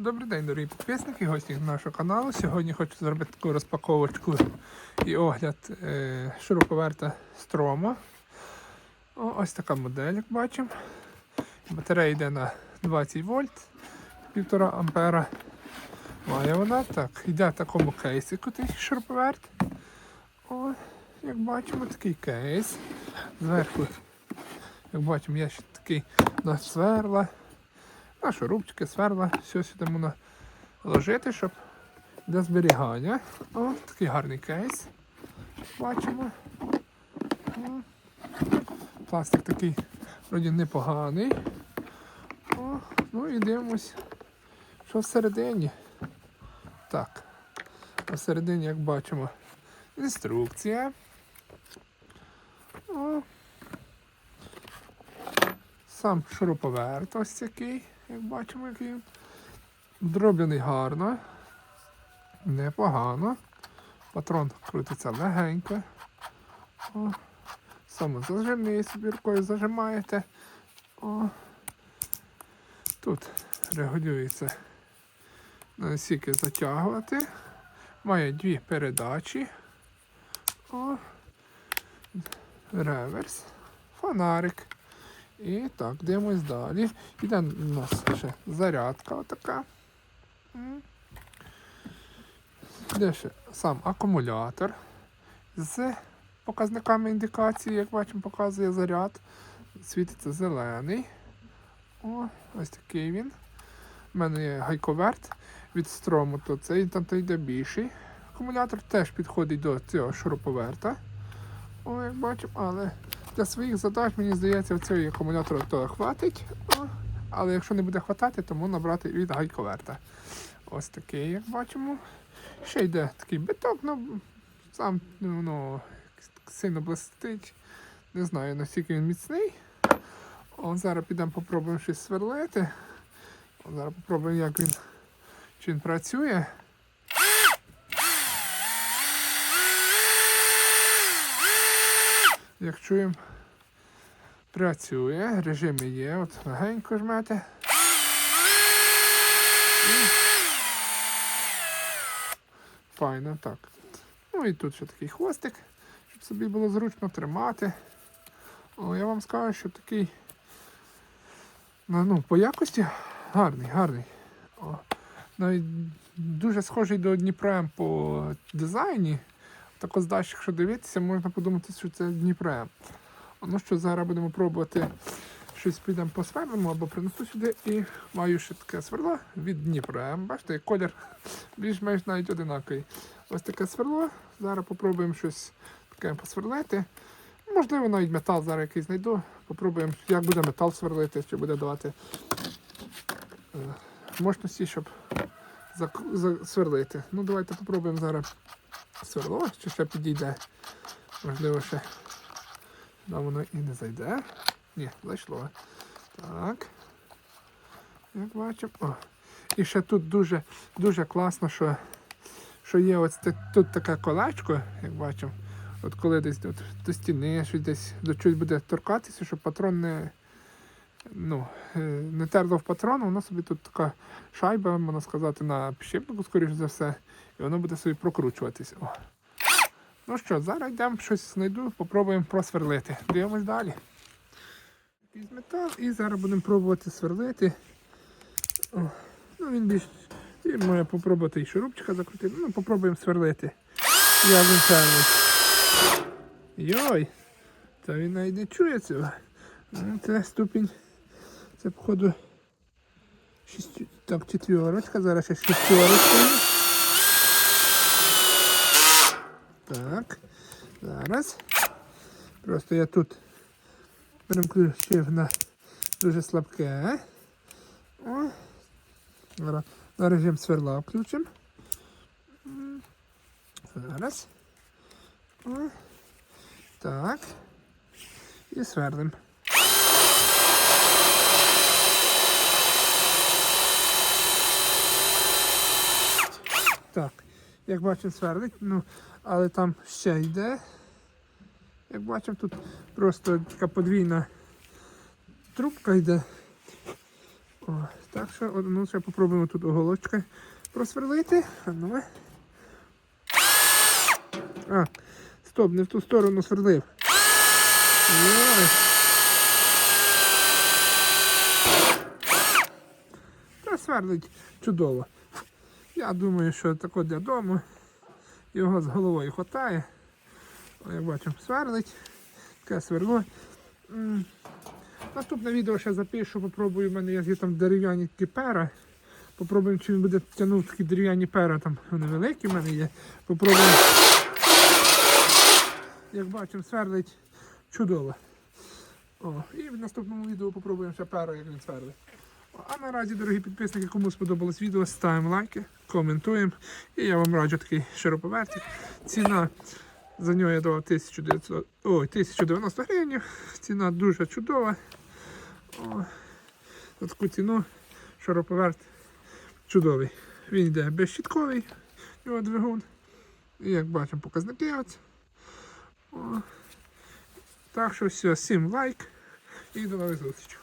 Добрий день, дорогі підписники, гості нашого каналу. Сьогодні хочу зробити таку розпаковочку і огляд е, шуруповерта Строма. О, ось така модель, як бачимо. Батарея йде на 20 вольт, 1,5 ампера. Має вона так. Йде в такому кейсику цей шуруповерт. О, як бачимо, такий кейс. Зверху, як бачимо, є ще такий на сверла. На шурупчики, сверла, все сюди можна ложити, щоб для зберігання. О, такий гарний кейс. Бачимо. О, пластик такий вроді непоганий. О, ну і дивимось, що всередині. Так. А всередині, як бачимо, інструкція. О, сам шуруповерт ось такий, як бачимо, який. Дроблений гарно. Непогано. Патрон крутиться легенько. О, самозажимний собі рукою зажимаєте. О. Тут регулюється наскільки затягувати. Має дві передачі. О. Реверс. Фонарик. І так, дивимось далі. Іде у нас ще зарядка отака. М. Де ще сам акумулятор з показниками індикації, як бачимо, показує заряд. Світиться зелений. О, ось такий він. У мене є гайковерт від строму, то цей там то йде більший. Акумулятор теж підходить до цього шуруповерта. О, як бачимо, але для своїх задач, мені здається, цього акумулятора то хватить. Але якщо не буде хватати, то можна брати від гайковерта. Ось такий, як бачимо. Ще йде такий биток, ну сам ну, сильно блистить. Не знаю, наскільки він міцний. О, зараз підемо попробуємо щось сверлити. Зараз попробуємо, як він, чи він працює. Як чуємо, працює, режими є, от легенько жмете. Файно, так. Ну і тут ще такий хвостик, щоб собі було зручно тримати. О, я вам скажу, що такий ну, по якості гарний, гарний. О, навіть дуже схожий до Дніпрем по дизайні. Так ось далі, якщо дивитися, можна подумати, що це Дніпрем. Ну що, зараз будемо пробувати щось підемо посверлимо або принесу сюди і маю ще таке сверло від Дніпрем. Бачите, колір більш-менш навіть одинаковий. Ось таке сверло. Зараз попробуємо щось таке посверлити. Можливо, навіть метал зараз якийсь знайду. Попробуємо, як буде метал сверлити, чи буде давати е, мощності, щоб засверлити. Ну, давайте попробуємо зараз сверло, чи ще підійде. Можливо, ще да, воно і не зайде. Ні, зайшло. Так. Як бачимо. О. І ще тут дуже дуже класно, що що є ось тут таке колечко, як бачимо. От коли десь тут до стіни, щось десь до чогось буде торкатися, щоб патрон не, ну, е, не терло в патрон, воно собі тут така шайба, можна сказати, на підшипнику, скоріш за все, і воно буде собі прокручуватись. О. Ну що, зараз йдемо щось знайду, попробуємо просверлити. Дивимось далі. Якийсь метал і зараз будемо пробувати сверлити. О, ну він більш. І може попробувати і шурупчика закрутити. Ну, попробуємо сверлити. Я сверлить. Йой! Та він навіть не чує цього. Ну, Це ступінь. Це походу. Шість... Так, четверочка, зараз ще шестерочка. Так. Зараз. Просто я тут переключив на дуже слабке. О. Зараз на режим сверла включимо. Зараз. О. Так. І сверлим. Так, як бачимо, сверлить, ну, але там ще йде. Як бачимо, тут просто така подвійна трубка йде. О, так що, ну, ще попробуємо тут оголочкою просверлити. А ну. А, стоп, не в ту сторону сверлив. Ой. Та сверлить чудово. Я думаю, що тако для дому його з головою хватає. Як бачимо, сверлить. Таке сверло. Наступне відео ще запишу, попробую, в мене є там дерев'яні пера. Попробуємо, чи він буде тягнути такі дерев'яні пера, там вони великі в мене є. Попробуємо. Як бачимо, сверлить чудово. О, і в наступному відео попробуємо ще пера, як він сверлить. А наразі, дорогі підписники, кому сподобалось відео, ставимо лайки, коментуємо. І я вам раджу такий широповертик. Ціна за нього я давав 1900, ой, 1090 гривень. Ціна дуже чудова. О, за таку ціну широповерт чудовий. Він йде безщітковий, його двигун. І як бачимо, показники. От. О. Так що все, всім лайк і до нових зустрічей.